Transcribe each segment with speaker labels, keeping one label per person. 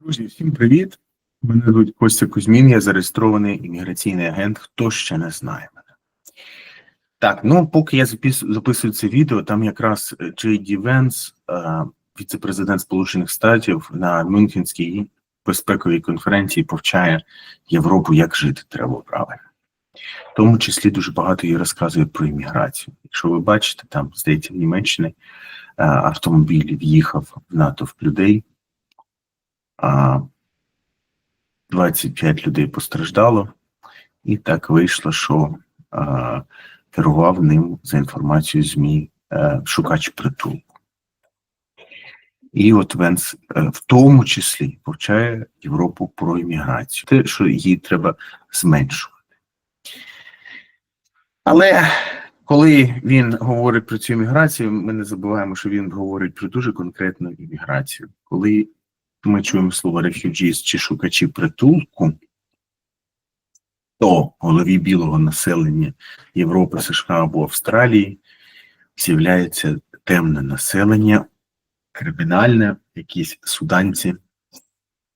Speaker 1: Друзі, всім привіт! Мене звуть Костя Кузьмін, я зареєстрований імміграційний агент. Хто ще не знає мене? Так, ну поки я запис- записую це відео, там якраз Джей Ді Венс, віце-президент Сполучених Штатів, на Мюнхенській безпековій конференції повчає Європу, як жити треба правильно. В тому числі дуже багато їй розказує про імміграцію. Якщо ви бачите, там, здається, в Німеччині е, автомобіль в'їхав в натовп людей. А 25 людей постраждало, і так вийшло, що а, керував ним за інформацією ЗМІ е, шукач притулку. І от Венс е, в тому числі повчає Європу про імміграцію, те, що її треба зменшувати. Але коли він говорить про цю імміграцію, ми не забуваємо, що він говорить про дуже конкретну імміграцію. Коли ми чуємо слово refugees чи шукачі притулку, то в голові білого населення Європи, США або Австралії з'являється темне населення, кримінальне, якісь суданці,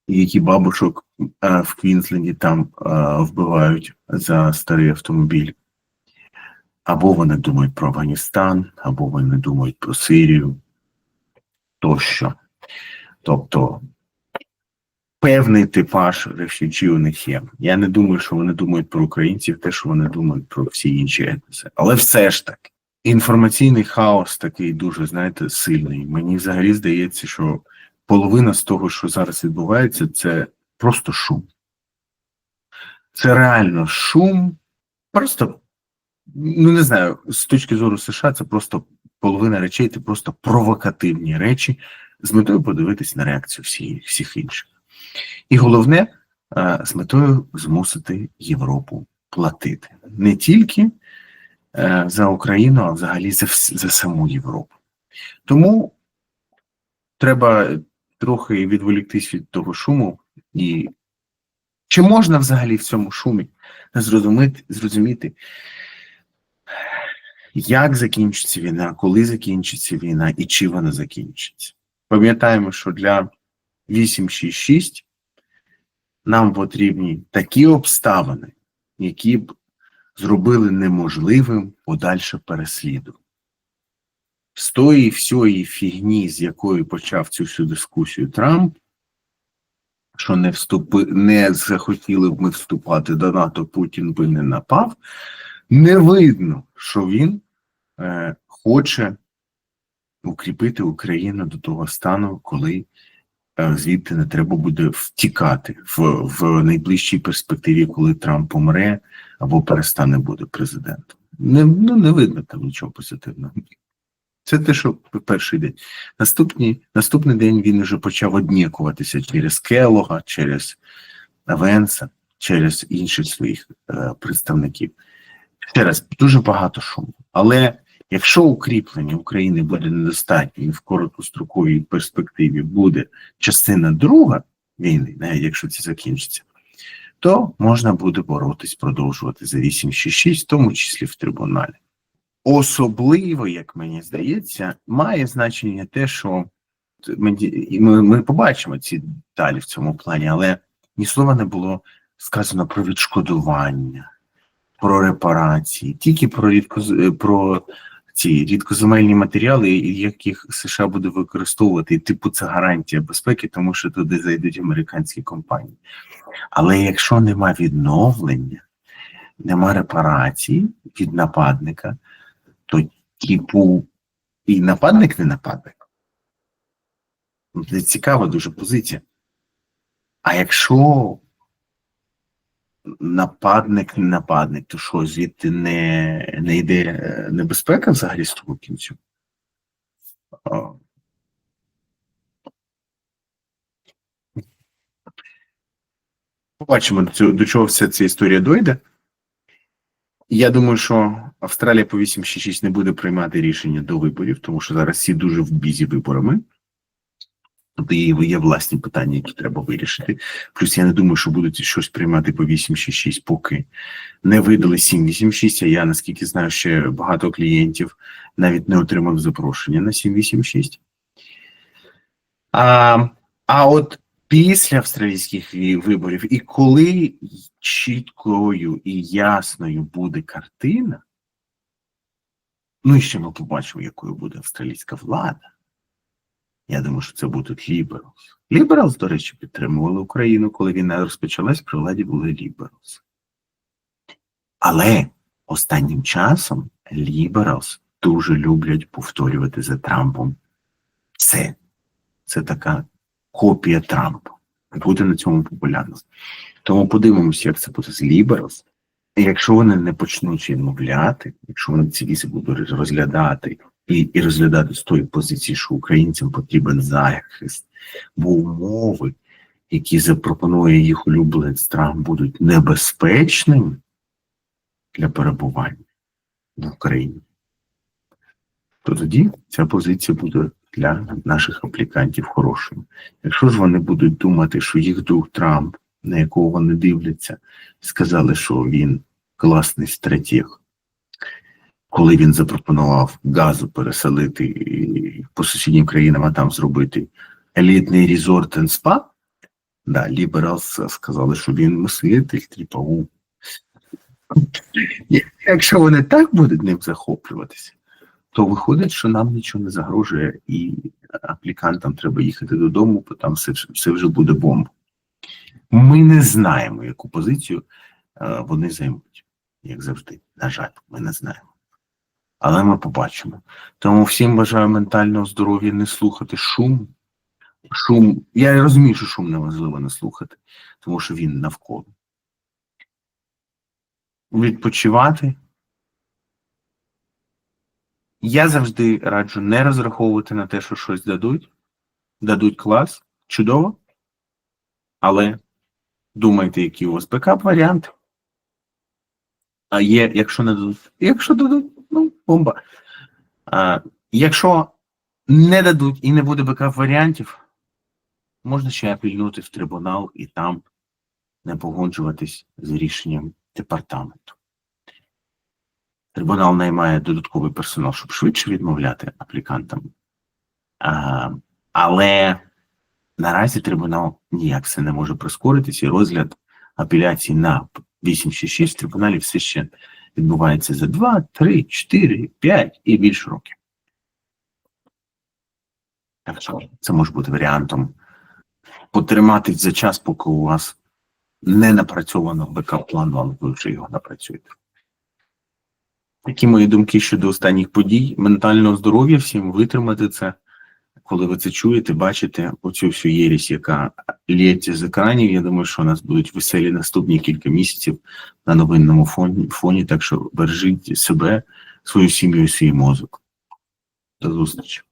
Speaker 1: які бабушок е, в Квінсленді там е, вбивають за старий автомобіль. Або вони думають про Афганістан, або вони думають про Сирію тощо. Тобто певний типаж рефюджі у них є. Я не думаю, що вони думають про українців, те, що вони думають про всі інші етноси. Але все ж таки, інформаційний хаос такий дуже, знаєте, сильний. Мені взагалі здається, що половина з того, що зараз відбувається, це просто шум. Це реально шум, просто, ну не знаю, з точки зору США, це просто половина речей, це просто провокативні речі з метою подивитись на реакцію всіх, всіх інших. І головне, е, з метою змусити Європу платити не тільки е, за Україну, а взагалі за, за саму Європу. Тому треба трохи відволіктись від того шуму і чи можна взагалі в цьому шумі зрозуміти, зрозуміти, як закінчиться війна, коли закінчиться війна і чи вона закінчиться. Пам'ятаємо, що для 866 нам потрібні такі обставини, які б зробили неможливим подальше переслідування. З тої всієї фігні, з якої почав цю всю дискусію Трамп, що не вступи, не захотіли б ми вступати до НАТО, Путін би не напав, не видно, що він е, хоче укріпити Україну до того стану, коли звідти не треба буде втікати в, в найближчій перспективі, коли Трамп помре або перестане бути президентом. Не, ну, не видно там нічого позитивного. Це те, що перший день. Наступний, наступний день він вже почав однікуватися через Келога, через Венса, через інших своїх е, представників. Ще раз, дуже багато шуму. Але якщо укріплення України буде недостатньо і в короткостроковій перспективі буде частина друга війни, навіть якщо це закінчиться, то можна буде боротись, продовжувати за 866, в тому числі в трибуналі. Особливо, як мені здається, має значення те, що ми, ми, побачимо ці деталі в цьому плані, але ні слова не було сказано про відшкодування, про репарації, тільки про рідко, про ці рідкоземельні матеріали, яких США буде використовувати, типу це гарантія безпеки, тому що туди зайдуть американські компанії. Але якщо нема відновлення, нема репарацій від нападника, то типу і нападник не нападник. Це цікава дуже позиція. А якщо нападник не нападник, то що звідти не, не йде е, небезпека взагалі з того кінцю? Побачимо, до чого вся ця історія дойде. Я думаю, що Австралія по 866 не буде приймати рішення до виборів, тому що зараз всі дуже в бізі виборами. Тобто є, власні питання, які треба вирішити. Плюс я не думаю, що будуть щось приймати по 866, поки не видали 786, а я, наскільки знаю, ще багато клієнтів навіть не отримав запрошення на 786. А, а от після австралійських виборів, і коли чіткою і ясною буде картина, ну і ще ми побачимо, якою буде австралійська влада. Я думаю, що це будуть лібералс. Лібералс, до речі, підтримували Україну, коли війна розпочалась, при владі були лібералс. Але останнім часом лібералс дуже люблять повторювати за Трампом все. Це така копія Трампа. Буде на цьому популярно. Тому подивимося, як це буде з Лібералс. Якщо вони не почнуть відмовляти, якщо вони ці візи будуть розглядати і, і розглядати з тої позиції, що українцям потрібен захист, бо умови, які запропонує їх улюбленець Трамп, будуть небезпечними для перебування в Україні, то тоді ця позиція буде для наших аплікантів хорошою. Якщо ж вони будуть думати, що їх друг Трамп, на якого вони дивляться, сказали, що він класний стратег, коли він запропонував газу переселити по сусіднім країнам, а там зробити елітний резорт and спа, да, Лібералс сказали, що він мислитель, типа. Якщо вони так будуть ним захоплюватися, то виходить, що нам нічого не загрожує, і аплікантам треба їхати додому, бо там все, все вже буде бомба. Ми не знаємо, яку позицію е, вони займуть, як завжди. На жаль, ми не знаємо. Але ми побачимо. Тому всім бажаю ментального здоров'я, не слухати шум. Шум. Я розумію, що шум неможливо не слухати, тому що він навколо. Відпочивати. Я завжди раджу не розраховувати на те, що щось дадуть. Дадуть клас, чудово. Але думайте, які у вас бекап-варіанти. А є, якщо не дадуть. Якщо дадуть, ну, бомба. А, якщо не дадуть і не буде бекап-варіантів, можна ще апельнути в трибунал і там не погоджуватись з рішенням департаменту. Трибунал наймає додатковий персонал, щоб швидше відмовляти аплікантам. А, але наразі трибунал ніяк це не може прискоритися, і розгляд апеляції на 866 в трибуналі все ще відбувається за 2, 3, 4, 5 і більше років. Так що це може бути варіантом потриматись за час, поки у вас не напрацьовано бекап-плану, але ви вже його напрацюєте. Такі мої думки щодо останніх подій. Ментального здоров'я всім витримати це. Коли ви це чуєте, бачите оцю всю єрість, яка лється з екранів. Я думаю, що у нас будуть веселі наступні кілька місяців на новинному фоні. фоні так що бережіть себе, свою сім'ю свій мозок. До зустрічі.